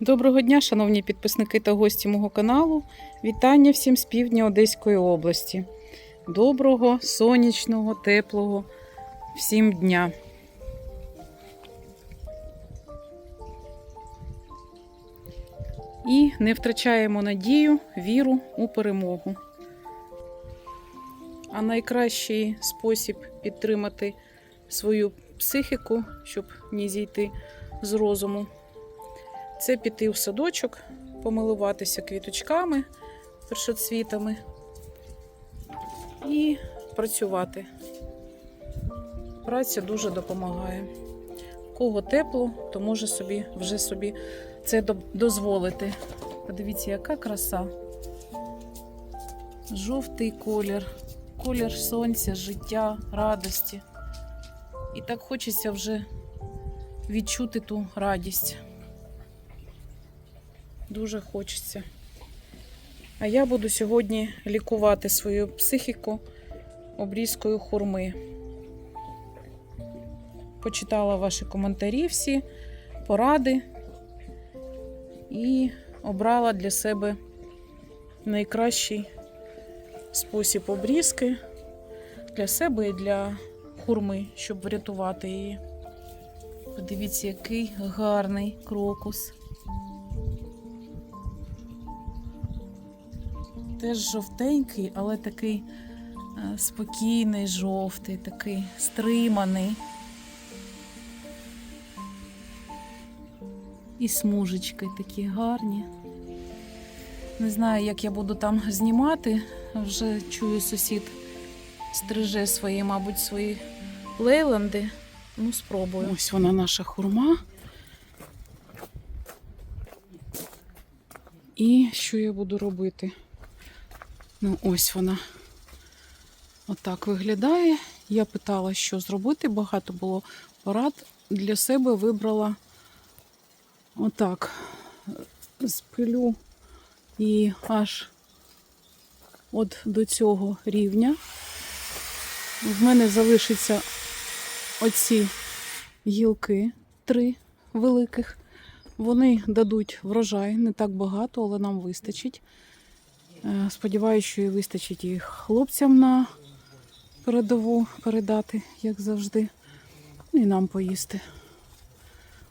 Доброго дня, шановні підписники та гості мого каналу. Вітання всім з півдня Одеської області. Доброго, сонячного, теплого всім дня. І не втрачаємо надію, віру у перемогу. А найкращий спосіб підтримати свою психіку, щоб не зійти з розуму, це піти в садочок, помилуватися квіточками, першоцвітами і працювати. Праця дуже допомагає. Кого тепло, то може собі вже собі це дозволити. Подивіться, яка краса. Жовтий колір, колір сонця, життя, радості. І так хочеться вже відчути ту радість. Дуже хочеться. А я буду сьогодні лікувати свою психіку обрізкою хурми. Почитала ваші коментарі всі, поради і обрала для себе найкращий спосіб обрізки для себе і для хурми, щоб врятувати її. Подивіться, який гарний крокус. Теж жовтенький, але такий е, спокійний, жовтий, такий стриманий. І смужечки такі гарні. Не знаю, як я буду там знімати. Вже чую, сусід стриже свої, мабуть, свої лейланди. Ну, спробую. Ось вона наша хурма. І що я буду робити? Ну, ось вона. Отак виглядає. Я питала, що зробити. Багато було порад. Для себе вибрала отак. Спилю і аж от до цього рівня. В мене залишиться оці гілки, три великих. Вони дадуть врожай, не так багато, але нам вистачить. Е, Сподіваюся, що і вистачить і хлопцям на передову передати, як завжди. Ну, І нам поїсти.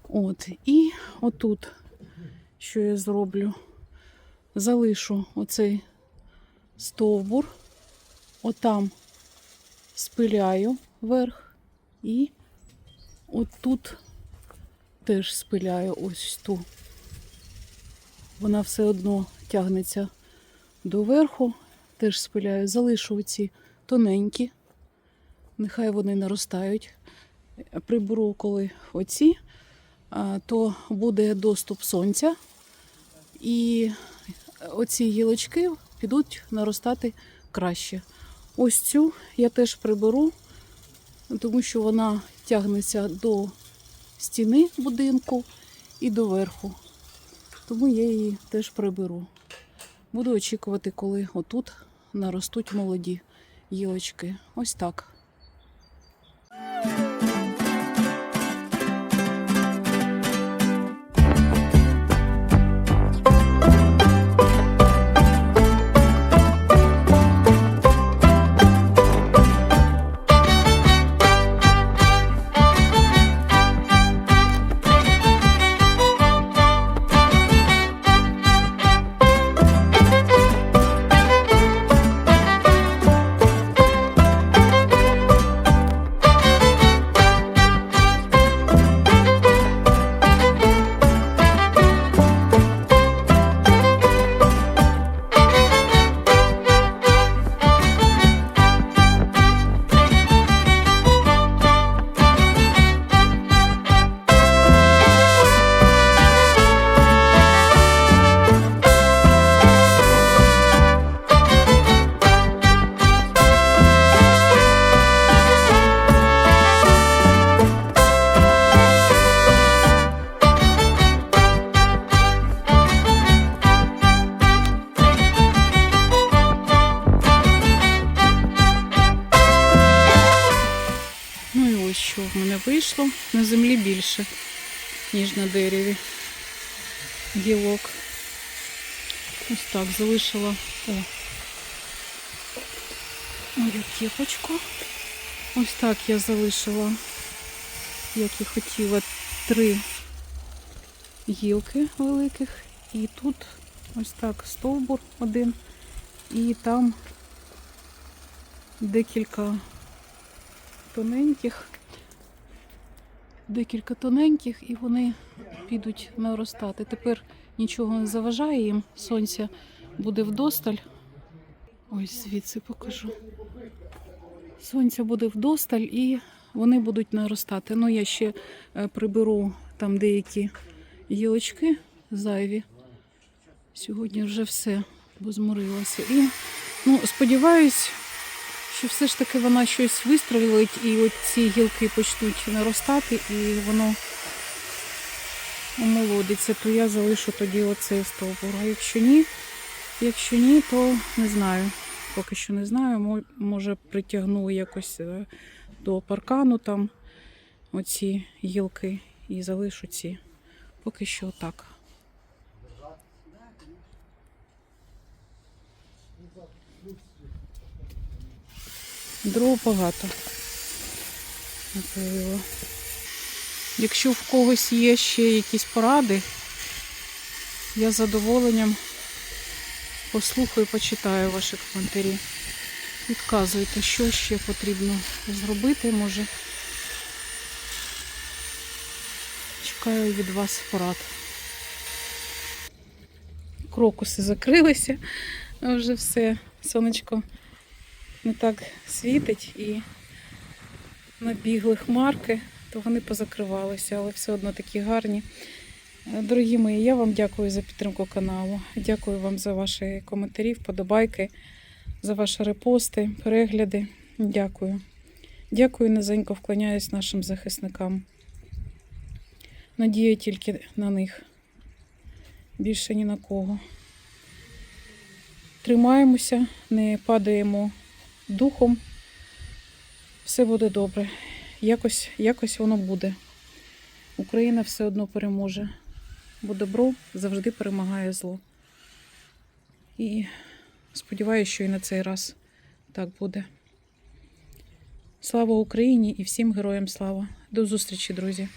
От. І отут, що я зроблю, залишу оцей стовбур, отам спиляю вверх і отут теж спиляю ось ту. Вона все одно тягнеться доверху, теж спиляю, залишу ці тоненькі, нехай вони наростають. Приберу, коли оці, то буде доступ сонця, і оці гілочки підуть наростати краще. Ось цю я теж приберу, тому що вона тягнеться до стіни будинку і до верху. Тому я її теж приберу. Буду очікувати, коли отут наростуть молоді гілочки. Ось так. Ну в мене вийшло на землі більше, ніж на дереві. гілок. Ось так залишила. О. Мою кепочку. Ось так я залишила, як і хотіла, три гілки великих. І тут ось так стовбур один. І там декілька тоненьких. Декілька тоненьких, і вони підуть наростати. Тепер нічого не заважає їм. Сонця буде вдосталь. Ось звідси покажу. Сонця буде вдосталь і вони будуть наростати. Ну, я ще е, приберу там деякі гілочки зайві. Сьогодні вже все, бо зморилася. І ну, сподіваюсь, що все ж таки вона щось вистрілить, і от ці гілки почнуть наростати, і воно омолодиться, то я залишу тоді оцей стовбур. А якщо ні, якщо ні, то не знаю. Поки що не знаю. Може притягну якось е, до паркану там оці гілки і залишу ці. Поки що так. Дров багато. Якщо в когось є ще якісь поради, я з задоволенням послухаю, почитаю ваші коментарі. Відказуйте, що ще потрібно зробити, може. Чекаю від вас порад. Крокуси закрилися, вже все. Сонечко не так світить і набігли хмарки, то вони позакривалися, але все одно такі гарні. Е, Дорогі мої, я вам дякую за підтримку каналу. Дякую вам за ваші коментарі, вподобайки, за ваші репости, перегляди. Дякую. Дякую, низенько вклоняюсь нашим захисникам. Надія тільки на них. Більше ні на кого. Тримаємося, не падаємо духом. Все буде добре. Якось, якось воно буде. Україна все одно переможе. Бо добро завжди перемагає зло. І сподіваюся, що і на цей раз так буде. Слава Україні і всім героям слава. До зустрічі, друзі!